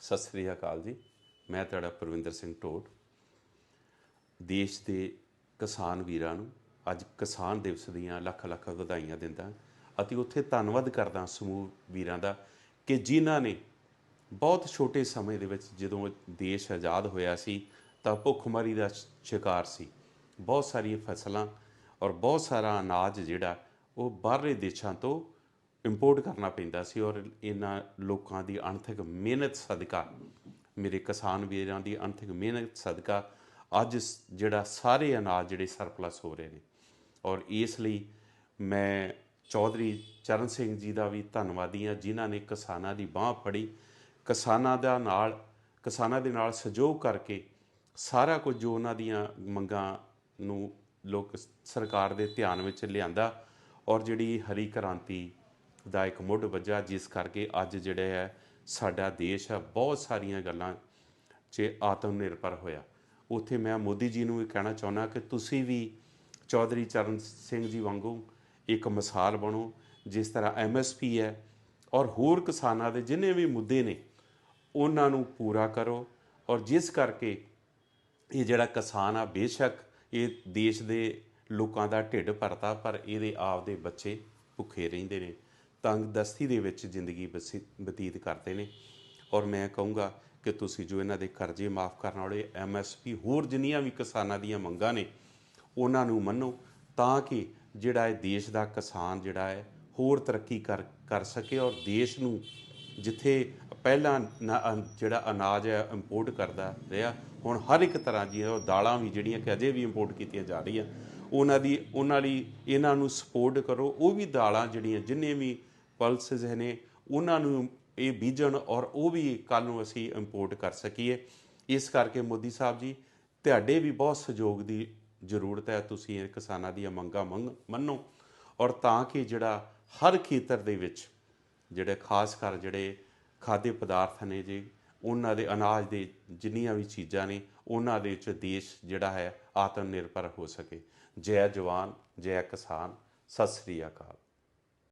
ਸਤਿ ਸ੍ਰੀ ਅਕਾਲ ਜੀ। ਮੈਂ ਤੁਹਾਡਾ ਪ੍ਰਵਿੰਦਰ ਸਿੰਘ ਢੋਟ ਦੇਸ਼ ਦੇ ਕਿਸਾਨ ਵੀਰਾਂ ਨੂੰ ਅੱਜ ਕਿਸਾਨ ਦਿਵਸ ਦੀਆਂ ਲੱਖ ਲੱਖ ਵਧਾਈਆਂ ਦਿੰਦਾ ਅਤੇ ਉੱਥੇ ਧੰਨਵਾਦ ਕਰਦਾ ਸਮੂਹ ਵੀਰਾਂ ਦਾ ਕਿ ਜਿਨ੍ਹਾਂ ਨੇ ਬਹੁਤ ਛੋਟੇ ਸਮੇਂ ਦੇ ਵਿੱਚ ਜਦੋਂ ਦੇਸ਼ ਆਜ਼ਾਦ ਹੋਇਆ ਸੀ ਤਾਂ ਭੁੱਖਮਰੀ ਦਾ ਸ਼ਿਕਾਰ ਸੀ। ਬਹੁਤ ਸਾਰੀਆਂ ਫਸਲਾਂ ਔਰ ਬਹੁਤ ਸਾਰਾ ਅਨਾਜ ਜਿਹੜਾ ਉਹ ਬਾਹਰਲੇ ਦੇਸ਼ਾਂ ਤੋਂ ਇੰਪੋਰਟ ਕਰਨਾ ਪੈਂਦਾ ਸੀ ਔਰ ਇਹਨਾਂ ਲੋਕਾਂ ਦੀ ਅਣਥਕ ਮਿਹਨਤ ਸਦਕਾ, ਮੇਰੇ ਕਿਸਾਨ ਵੀਰਾਂ ਦੀ ਅਣਥਕ ਮਿਹਨਤ ਸਦਕਾ ਅੱਜ ਸ- ਜਿਹੜਾ ਸਾਰੇ ਅਨਾਜ ਜਿਹੜੇ ਸਰਪਲਸ ਹੋ ਰਹੇ ਨੇ। ਔਰ ਇਸ ਲਈ ਮੈਂ ਚੌਧਰੀ ਚਰਨ ਸਿੰਘ ਜੀ ਦਾ ਵੀ ਧੰਨਵਾਦੀ ਹਾਂ, ਜਿਨ੍ਹਾਂ ਨੇ ਕਿਸਾਨਾਂ ਦੀ ਬਾਹ ਫੜੀ। ਕਿਸਾਨਾਂ ਦਾ ਨਾਲ, ਕਿਸਾਨਾਂ ਦੇ ਨਾਲ ਸਹਿਯੋਗ ਕਰਕੇ ਸਾਰਾ ਕੁਝ ਜੋ ਉਹਨਾਂ ਦੀਆਂ ਮੰਗਾਂ ਨੂੰ ਲੋਕ ਸਰਕਾਰ ਦੇ ਧਿਆਨ ਵਿੱਚ ਲਿਆਂਦਾ। ਔਰ ਜਿਹੜੀ ਹਰੀ ਕ੍ਰਾਂਤੀ ਦਾ ਇੱਕ ਮੁੱਢ ਵੱਜਾ, ਜਿਸ ਕਰਕੇ ਅੱਜ ਜਿਹੜਾ ਹੈ, ਸਾਡਾ ਦੇਸ਼ ਹੈ, ਬਹੁਤ ਸਾਰੀਆਂ ਗੱਲਾਂ 'ਚ ਆਤਮ ਨਿਰਭਰ ਹੋਇਆ। ਉੱਥੇ ਮੈਂ ਮੋਦੀ ਜੀ ਨੂੰ ਇਹ ਕਹਿਣਾ ਚਾਹੁੰਦਾ ਕਿ ਤੁਸੀਂ ਵੀ ਚੌਧਰੀ ਚਰਨ ਸਿੰਘ ਜੀ ਵਾਂਗੂ ਇੱਕ ਮਿਸਾਲ ਬਣੋ, ਜਿਸ ਤਰ੍ਹਾਂ ਐਮਐਸਪੀ ਹੈ ਔਰ ਹੋਰ ਕਿਸਾਨਾਂ ਦੇ ਜਿੰਨੇ ਵੀ ਮੁੱਦੇ ਨੇ, ਉਹਨਾਂ ਨੂੰ ਪੂਰਾ ਕਰੋ ਔਰ ਜਿਸ ਕਰਕੇ ਇਹ ਜਿਹੜਾ ਕਿਸਾਨ ਆ, ਬੇਸ਼ੱਕ ਇਹ ਦੇਸ਼ ਦੇ ਲੋਕਾਂ ਦਾ ਢਿੱਡ ਭਰਤਾ ਪਰ ਇਹਦੇ ਆਪ ਦੇ ਬੱਚੇ ਭੁੱਖੇ ਰਹਿੰਦੇ ਨੇ। ਤੰਗਦਸਤੀ ਦੇ ਵਿੱਚ ਜ਼ਿੰਦਗੀ ਬਸੀ- ਬਤੀਤ ਕਰਦੇ ਨੇ। ਔਰ ਮੈਂ ਕਹੂੰਗਾ ਕਿ ਤੁਸੀਂ ਜੋ ਇਹਨਾਂ ਦੇ ਕਰਜ਼ੇ ਮਾਫ ਕਰਨ ਵਾਲੇ ਐਮਐਸਪੀ ਹੋਰ ਜਿੰਨੀਆਂ ਵੀ ਕਿਸਾਨਾਂ ਦੀਆਂ ਮੰਗਾਂ ਨੇ, ਉਹਨਾਂ ਨੂੰ ਮੰਨੋ ਤਾਂ ਕਿ ਜਿਹੜਾ ਇਹ ਦੇਸ਼ ਦਾ ਕਿਸਾਨ ਜਿਹੜਾ ਹੈ, ਹੋਰ ਤਰੱਕੀ ਕਰ ਕਰ ਸਕੇ ਔਰ ਦੇਸ਼ ਨੂੰ ਜਿੱਥੇ ਪਹਿਲਾਂ ਨਾ- ਜਿਹੜਾ ਅਨਾਜ ਹੈ ਇੰਪੋਰਟ ਕਰਦਾ ਰਿਹਾ, ਹੁਣ ਹਰ ਇੱਕ ਤਰ੍ਹਾਂ ਦੀਆਂ ਉਹ ਦਾਲਾਂ ਵੀ ਜਿਹੜੀਆਂ ਕਿ ਅਜੇ ਵੀ ਇੰਪੋਰਟ ਕੀਤੀਆਂ ਜਾ ਰਹੀਆਂ ਉਹਨਾਂ ਦੀ, ਉਹਨਾਂ ਲਈ ਇਹਨਾਂ ਨੂੰ ਸਪੋਰਟ ਕਰੋ, ਉਹ ਵੀ ਦਾਲਾਂ ਜਿਹੜੀਆਂ, ਜਿੰਨੇ ਵੀ ਪਲਸਸ ਨੇ, ਉਹਨਾਂ ਨੂੰ ਇਹ ਬੀਜਣ ਔਰ ਉਹ ਵੀ ਕੱਲ ਨੂੰ ਅਸੀਂ ਇੰਪੋਰਟ ਕਰ ਸਕੀਏ। ਇਸ ਕਰਕੇ ਮੋਦੀ ਸਾਹਿਬ ਜੀ, ਤੁਹਾਡੇ ਵੀ ਬਹੁਤ ਸਹਿਯੋਗ ਦੀ ਜ਼ਰੂਰਤ ਹੈ, ਤੁਸੀਂ ਇਹ ਕਿਸਾਨਾਂ ਦੀਆਂ ਮੰਗਾਂ ਮੰਗ, ਮੰਨੋ। ਔਰ ਤਾਂ ਕਿ ਜਿਹੜਾ ਹਰ ਖੇਤਰ ਦੇ ਵਿੱਚ ਜਿਹੜੇ ਖਾਸ ਕਰ ਜਿਹੜੇ ਖਾद्य ਪਦਾਰਥ ਨੇ ਜੀ ਉਹਨਾਂ ਦੇ ਅਨਾਜ ਦੇ ਜਿੰਨੀਆਂ ਵੀ ਚੀਜ਼ਾਂ ਨੇ, ਉਹਨਾਂ ਦੇ ਵਿੱਚ ਦੇਸ਼ ਜਿਹੜਾ ਹੈ ਆਤਮ ਨਿਰਭਰ ਹੋ ਸਕੇ। ਜੈ ਜਵਾਨ, ਜੈ ਕਿਸਾਨ, ਸਤਿ ਸ੍ਰੀ ਅਕਾਲ।